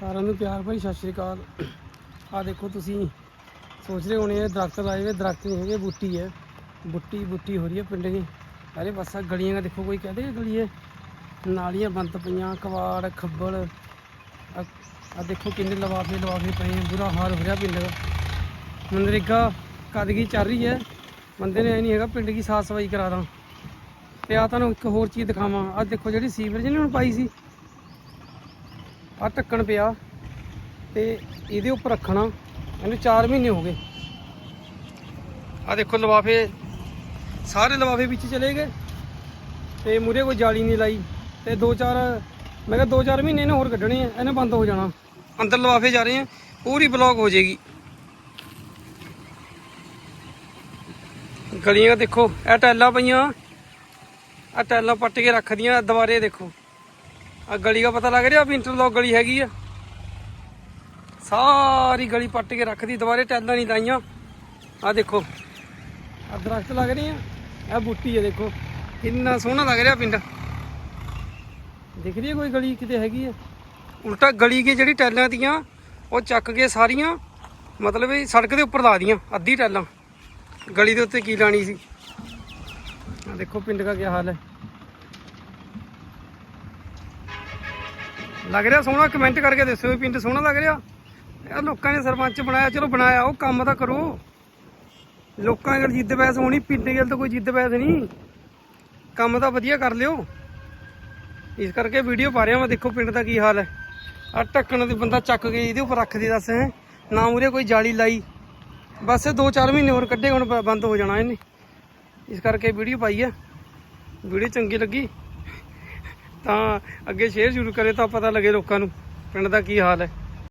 ਸਾਰਿਆਂ ਨੂੰ ਪਿਆਰ ਭਰੀ ਸਤਿ ਸ਼੍ਰੀ ਅਕਾਲ। ਆ ਦੇਖੋ ਤੁਸੀਂ, ਸੋਚ ਰਹੇ ਹੋਣੇ ਇਹ ਦਰਖਤ ਲਾਏ ਹੋਏ, ਦਰਖਤ ਨਹੀਂ ਹੈਗੇ, ਬੂਟੀ ਹੈ। ਬੁੱਟੀ ਬੁੱਟੀ ਹੋ ਰਹੀ ਹੈ ਪਿੰਡ ਦੀ। ਅਰੇ ਬਸ ਆਹ ਗਲੀਆਂ ਦਾ ਦੇਖੋ, ਕੋਈ ਕਹਦੇ ਇਹ ਗਲੀ ਹੈ। ਨਾਲੀਆਂ ਬੰਦ ਪਈਆਂ ਕਵਾੜ ਖੱਬਲ। ਆ ਦੇਖੋ ਕਿੰਨੇ ਲਵਾਫੇ ਲਵਾਫੇ ਪਏ ਆ, ਬੁਰਾ ਹਾਲ ਹੋ ਰਿਹਾ ਪਿੰਡ ਦਾ। ਮਨਰੇਗਾ ਕਦਗੀ ਚੱਲ ਰਹੀ ਹੈ। ਬੰਦੇ ਨੇ ਐ ਨਹੀਂ ਹੈਗਾ ਪਿੰਡ ਦੀ ਸਾਫ਼ ਸਫ਼ਾਈ ਕਰਾ ਦਾਂ। ਤੇ ਆ ਤੁਹਾਨੂੰ ਇੱਕ ਹੋਰ ਚੀਜ਼ ਦਿਖਾਵਾਂ। ਆ ਦੇਖੋ ਜਿਹੜੀ ਸੀਵਰੇਜ ਨੇ ਹੁਣ ਪਾਈ ਸੀ। ਆ ਢੱਕਣ ਪਿਆ ਤੇ ਇਹਦੇ ਉੱਪਰ ਰੱਖਣਾ। ਇਹਨੂੰ 4 ਮਹੀਨੇ ਹੋ ਗਏ। ਆ ਦੇਖੋ ਲਵਾਫੇ ਸਾਰੇ ਲਵਾਫੇ ਵਿੱਚ ਚਲੇ ਗਏ ਤੇ ਮੂਰੇ ਕੋਈ ਜਾਲੀ ਨਹੀਂ ਲਾਈ ਤੇ 2-4 ਮੈਂ ਕਿਹਾ 2-4 ਮਹੀਨੇ ਇਹਨੇ ਹੋਰ ਕੱਢਣੇ ਆ, ਇਹਨੇ ਬੰਦ ਹੋ ਜਾਣਾ। ਅੰਦਰ ਲਵਾਫੇ ਜਾ ਰਹੇ ਆ, ਪੂਰੀ ਬਲੌਕ ਹੋ ਜਾਏਗੀ। ਗਲੀਆਂ ਦੇਖੋ, ਇਹ ਟੈਲਾਂ ਪਈਆਂ ਆ ਟੈਲਾਂ ਪੱਟ ਕੇ ਰੱਖਦੀਆਂ ਦੁਬਾਰੇ ਦੇਖੋ। ਆ ਗਲੀ ਦਾ ਪਤਾ ਲੱਗ ਰਿਹਾ ਵੀ ਇੰਟਰਲੌਕ ਗਲੀ ਹੈਗੀ ਆ। ਸਾਰੀ ਗਲੀ ਪੱਟ ਕੇ ਰੱਖਦੀ, ਦੁਬਾਰੇ ਟੈਲਾਂ ਨਹੀਂ ਲਾਈਆਂ। ਆ ਦੇਖੋ ਆ ਦਰਖਤ ਲੱਗ ਰਹੇ ਆ ਇਹ ਬੂਟੀ ਹੈ ਦੇਖੋ। ਕਿੰਨਾ ਸੋਹਣਾ ਲੱਗ ਰਿਹਾ ਪਿੰਡ। ਦਿਖ ਰਹੀ ਹੈ ਕੋਈ ਗਲੀ ਕਿਤੇ ਹੈਗੀ ਆ? ਉਲਟਾ ਗਲੀ ਦੀ ਜਿਹੜੀ ਟੈਲਾਂ ਦੀਆਂ ਉਹ ਚੱਕ ਕੇ ਸਾਰੀਆਂ, ਮਤਲਬ ਇਹ ਸੜਕ ਦੇ ਉੱਪਰ ਲਾ ਦੀਆਂ, ਅੱਧੀ ਟੈਲਾਂ। ਗਲੀ ਦੇ ਉੱਤੇ ਕੀ ਲਾਣੀ ਸੀ? ਆ ਦੇਖੋ ਪਿੰਡ ਦਾ ਕੀ ਹਾਲ ਹੈ। ਲੱਗ ਰਿਹਾ ਸੋਹਣਾ ਕਮੈਂਟ ਕਰਕੇ ਦੱਸਿਓ ਵੀ ਪਿੰਡ ਸੋਹਣਾ ਲੱਗ ਰਿਹਾ। ਯਾਰ ਲੋਕਾਂ ਨੇ ਸਰਪੰਚ ਬਣਾਇਆ, ਚਲੋ ਬਣਾਇਆ, ਉਹ ਕੰਮ ਤਾਂ ਕਰੋ। ਲੋਕਾਂ ਨਾਲ ਜਿੱਦ ਬੈਸ ਹੋਣੀ, ਪਿੰਡ ਗੱਲ ਤਾਂ ਕੋਈ ਜਿੱਦ ਬੈਸ ਨਹੀਂ। ਕੰਮ ਤਾਂ ਵਧੀਆ ਕਰ ਲਿਓ। ਇਸ ਕਰਕੇ ਵੀਡੀਓ ਪਾ ਰਿਹਾ ਮੈਂ ਦੇਖੋ ਪਿੰਡ ਦਾ ਕੀ ਹਾਲ ਹੈ। ਆ ਢੱਕਣ ਦੇ ਬੰਦਾ ਚੱਕ ਕੇ ਇਹਦੇ ਉੱਪਰ ਰੱਖ ਦੇ, ਦੱਸ ਹੈ। ਨਾ ਉਰੇ ਕੋਈ ਜਾਲੀ ਲਾਈ। ਬਸ 2-4 ਮਹੀਨੇ ਹੋਰ ਕੱਢੇ, ਹੁਣ ਬ- ਬੰਦ ਹੋ ਜਾਣਾ ਇਹਨੇ। ਇਸ ਕਰਕੇ ਵੀਡੀਓ ਪਾਈ ਹੈ ਵੀਡੀਓ ਚੰਗੀ ਲੱਗੀ। ਤਾਂ ਅੱਗੇ ਸ਼ੇਅਰ ਸ਼ੁਰੂ ਕਰੇ ਤਾਂ ਪਤਾ ਲੱਗੇ ਲੋਕਾਂ ਨੂੰ। ਪਿੰਡ ਦਾ ਕੀ ਹਾਲ ਹੈ?